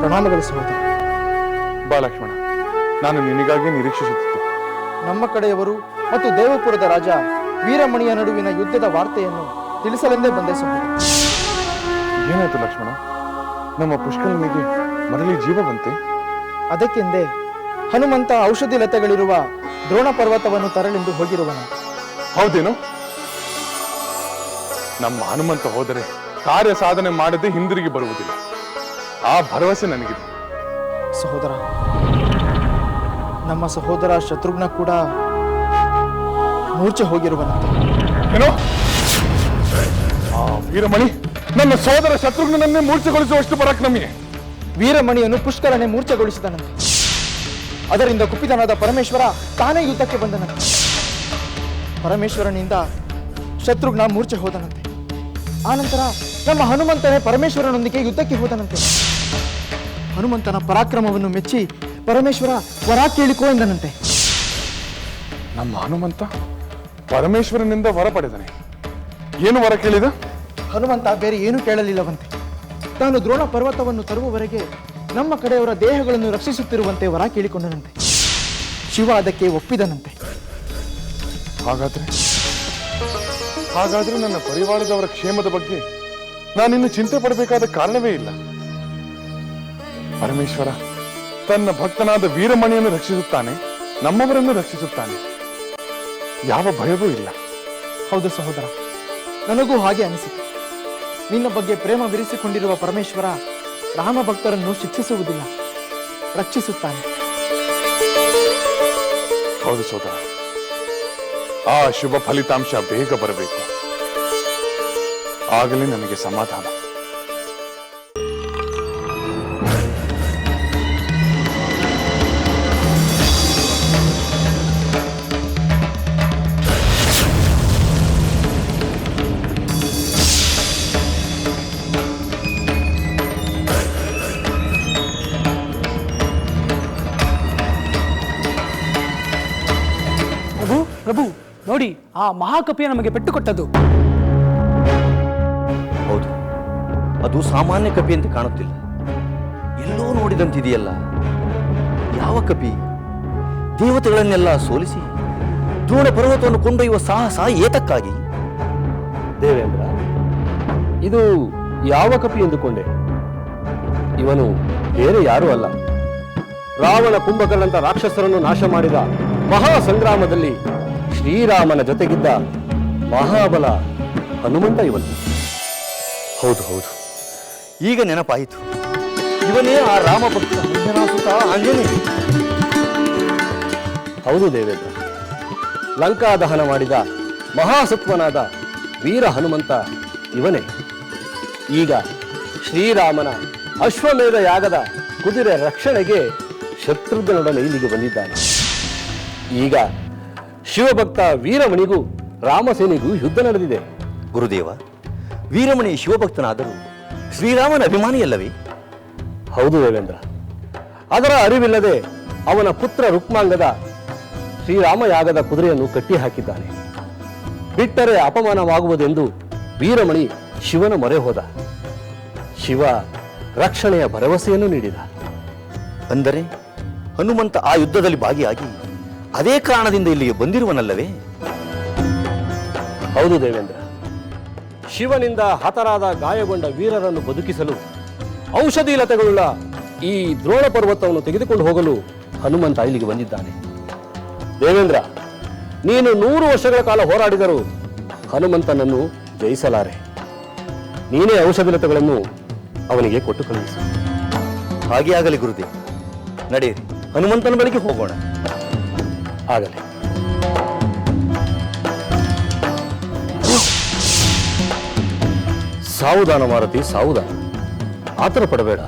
ಪ್ರಣಾಮಗಳು ಸಹೋದರ ಬಾಲಕ್ಷ್ಮಣ ನಾನು ನಿನಗಾಗಿ ನಿರೀಕ್ಷಿಸುತ್ತಿದ್ದೆ. ನಮ್ಮ ಕಡೆಯವರು ಮತ್ತು ದೇವಪುರದ ರಾಜ ವೀರಮಣಿಯ ನಡುವಿನ ಯುದ್ಧದ ವಾರ್ತೆಯನ್ನು ತಿಳಿಸಲೆಂದೇ ಬಂದೆ ಸಹೋದರ ಏನಾಯ್ತು ಲಕ್ಷ್ಮಣ? ನಮ್ಮ ಪುಷ್ಕರನಿಗೆ ಮರಳಿ ಜೀವ ಬಂತೆ ಅದಕ್ಕೆಂದೇ ಹನುಮಂತ ಔಷಧಿ ಲತೆಗಳಿರುವ ದ್ರೋಣ ಪರ್ವತವನ್ನು ತರಲೆಂದು ಹೋಗಿರುವನು. ಹೌದೇನು? ನಮ್ಮ ಹನುಮಂತ ಹೋದರೆ ಕಾರ್ಯ ಸಾಧನೆ ಮಾಡದೆ ಹಿಂದಿರುಗಿ ಬರುವುದಿಲ್ಲ. ಆ ಭರವಸೆ ನನಗಿದೆ. ಸಹೋದರ ನಮ್ಮ ಸಹೋದರ ಶತ್ರುಘ್ನ ಕೂಡ ಮೂರ್ಛೆ ಹೋಗಿರುವಂತೆ ಏನೋ? ಆ ವೀರಮಣಿ ನನ್ನ ಸಹೋದರ ಶತ್ರುಘ್ನನ್ನೇ ಮೂರ್ಛೆಗೊಳಿಸುವಷ್ಟು ನಮಗೆ. ವೀರಮಣಿಯನ್ನು ಪುಷ್ಕರನೆ ಮೂರ್ಛೆಗೊಳಿಸಿದನಂತೆ. ಅದರಿಂದ ಕುಪಿತನಾದ ಪರಮೇಶ್ವರ ತಾನೇ ಯುದ್ಧಕ್ಕೆ ಬಂದನಂತೆ. ಪರಮೇಶ್ವರನಿಂದ ಶತ್ರುಘ್ನ ಮೂರ್ಛೆ ಹೋದನಂತೆ. ಆನಂತರ ನಮ್ಮ ಹನುಮಂತನೇ ಪರಮೇಶ್ವರನೊಂದಿಗೆ ಯುದ್ಧಕ್ಕೆ ಹೋದನಂತೆ. ಹನುಮಂತನ ಪರಾಕ್ರಮವನ್ನು ಮೆಚ್ಚಿ ಪರಮೇಶ್ವರ ವರ ಕೇಳಿಕೋ ಎಂದನಂತೆ. ನಮ್ಮ ಹನುಮಂತ ಪರಮೇಶ್ವರನಿಂದ ವರ ಪಡೆದನೆ. ಏನು ವರ ಕೇಳಿದ? ಹನುಮಂತ ಬೇರೆ ಏನೂ ಕೇಳಲಿಲ್ಲವಂತೆ. ತಾನು ದ್ರೋಣ ಪರ್ವತವನ್ನು ತರುವವರೆಗೆ ನಮ್ಮ ಕಡೆಯವರ ದೇಹಗಳನ್ನು ರಕ್ಷಿಸುತ್ತಿರುವಂತೆ ವರ ಕೇಳಿಕೊಂಡನಂತೆ. ಶಿವ ಅದಕ್ಕೆ ಒಪ್ಪಿದನಂತೆ. ಹಾಗಾದ್ರೆ? ಹಾಗಾದ್ರೆ ನನ್ನ ಪರಿವಾರದವರ ಕ್ಷೇಮದ ಬಗ್ಗೆ ನಾನಿನ್ನು ಚಿಂತೆ ಪಡಬೇಕಾದ ಕಾರಣವೇ ಇಲ್ಲ. ಪರಮೇಶ್ವರ ತನ್ನ ಭಕ್ತನಾದ ವೀರಮಣಿಯನ್ನು ರಕ್ಷಿಸುತ್ತಾನೆ ನಮ್ಮವರನ್ನು ರಕ್ಷಿಸುತ್ತಾನೆ. ಯಾವ ಭಯವೂ ಇಲ್ಲ. ಹೌದು ಸಹೋದರ ನನಗೂ ಹಾಗೆ ಅನಿಸಿತು. ನಿನ್ನ ಬಗ್ಗೆ ಪ್ರೇಮ ವಿರಿಸಿಕೊಂಡಿರುವ ಪರಮೇಶ್ವರ ರಾಮ ಭಕ್ತರನ್ನು ಶಿಕ್ಷಿಸುವುದಿಲ್ಲ ರಕ್ಷಿಸುತ್ತಾನೆ. ಹೌದು ಸೋದರ ಆ ಶುಭ ಫಲಿತಾಂಶ ಬೇಗ ಬರಬೇಕು. ಆಗಲೇ ನನಗೆ ಸಮಾಧಾನ. ಪ್ರಭು ನೋಡಿ ಆ ಮಹಾಕಪಿಯ ನಮಗೆ ಪೆಟ್ಟು ಕೊಟ್ಟದ್ದು. ಅದು ಸಾಮಾನ್ಯ ಕಪಿ ಅಂತ ಕಾಣುತ್ತಿಲ್ಲ. ಎಲ್ಲೋ ನೋಡಿದಂತಿದೆಯಲ್ಲ? ಯಾವ ಕಪಿ? ದೇವತೆಗಳನ್ನೆಲ್ಲ ಸೋಲಿಸಿ ದ್ರೋಣ ಪರ್ವತವನ್ನು ಕೊಂಡೊಯ್ಯುವ ಸಾಹಸ ಏತಕ್ಕಾಗಿ? ದೇವೇಂದ್ರ ಇದು ಯಾವ ಕಪಿ ಎಂದುಕೊಂಡೆ? ಇವನು ಬೇರೆ ಯಾರೂ ಅಲ್ಲ. ರಾವಣ ಕುಂಭಕರ್ಣಂತ ರಾಕ್ಷಸರನ್ನು ನಾಶ ಮಾಡಿದ ಮಹಾ ಸಂಗ್ರಾಮದಲ್ಲಿ ಶ್ರೀರಾಮನ ಜೊತೆಗಿದ್ದ ಮಹಾಬಲ ಹನುಮಂತ ಇವನು. ಹೌದು ಹೌದು. ಈಗ ನೆನಪಾಯಿತು. ಇವನೇ ಆ ರಾಮಭಕ್ತ ಅಂಜನಾಸುತ ಆಂಜನೇಯ. ಹೌದು ದೇವೇಂದ್ರ. ಲಂಕಾ ದಹನ ಮಾಡಿದ ಮಹಾಸತ್ವನಾದ ವೀರ ಹನುಮಂತ ಇವನೇ. ಈಗ ಶ್ರೀರಾಮನ ಅಶ್ವಮೇಧ ಯಾಗದ ಕುದುರೆ ರಕ್ಷಣೆಗೆ ಶತ್ರುಘ್ನೊಡನೆ ಇಲ್ಲಿಗೆ ಬಂದಿದ್ದಾನೆ. ಈಗ ಶಿವಭಕ್ತ ವೀರಮಣಿಗೂ ರಾಮಸೇನೆಗೂ ಯುದ್ಧ ನಡೆದಿದೆ. ಗುರುದೇವ, ವೀರಮಣಿ ಶಿವಭಕ್ತನಾದರೂ ಶ್ರೀರಾಮನ ಅಭಿಮಾನಿಯಲ್ಲವೇ? ಹೌದು ದೇವೇಂದ್ರ ಅದರ ಅರಿವಿಲ್ಲದೆ ಅವನ ಪುತ್ರ ರುಕ್ಮಾಂಗದ ಶ್ರೀರಾಮ ಯಾಗದ ಕುದುರೆಯನ್ನು ಕಟ್ಟಿ ಹಾಕಿದ್ದಾನೆ ಬಿಟ್ಟರೆ ಅಪಮಾನವಾಗುವುದೆಂದು ವೀರಮಣಿ ಶಿವನ ಮೊರೆ ಹೋದ. ಶಿವ ರಕ್ಷಣೆಯ ಭರವಸೆಯನ್ನು ನೀಡಿದ. ಅಂದರೆ ಹನುಮಂತ ಆ ಯುದ್ಧದಲ್ಲಿ ಭಾಗಿಯಾಗಿ ಅದೇ ಕಾರಣದಿಂದ ಇಲ್ಲಿಗೆ ಬಂದಿರುವನಲ್ಲವೇ? ಹೌದು ದೇವೇಂದ್ರ. ಶಿವನಿಂದ ಹತರಾದ ಗಾಯಗೊಂಡ ವೀರರನ್ನು ಬದುಕಿಸಲು ಔಷಧಿ ಲತೆಗಳುಳ್ಳ ಈ ದ್ರೋಣ ಪರ್ವತವನ್ನು ತೆಗೆದುಕೊಂಡು ಹೋಗಲು ಹನುಮಂತ ಇಲ್ಲಿಗೆ ಬಂದಿದ್ದಾನೆ. ದೇವೇಂದ್ರ, ನೀನು ನೂರು ವರ್ಷಗಳ ಕಾಲ ಹೋರಾಡಿದರೂ ಹನುಮಂತನನ್ನು ಜಯಿಸಲಾರೆ. ನೀನೇ ಔಷಧಿ ಲತೆಗಳನ್ನು ಅವನಿಗೆ ಕೊಟ್ಟು ಕಳುಹಿಸು. ಹಾಗೆ ಆಗಲಿ ಗುರುದೇವ್. ನಡೆಯಿರಿ. ಹನುಮಂತನ ಬಳಿಗೆ ಹೋಗೋಣ. ಆಗಲಿ. ಸಾವುದಾನ ಮಾರತಿ ಸಾವುದಾನ ಆತರ ಪಡಬೇಡ.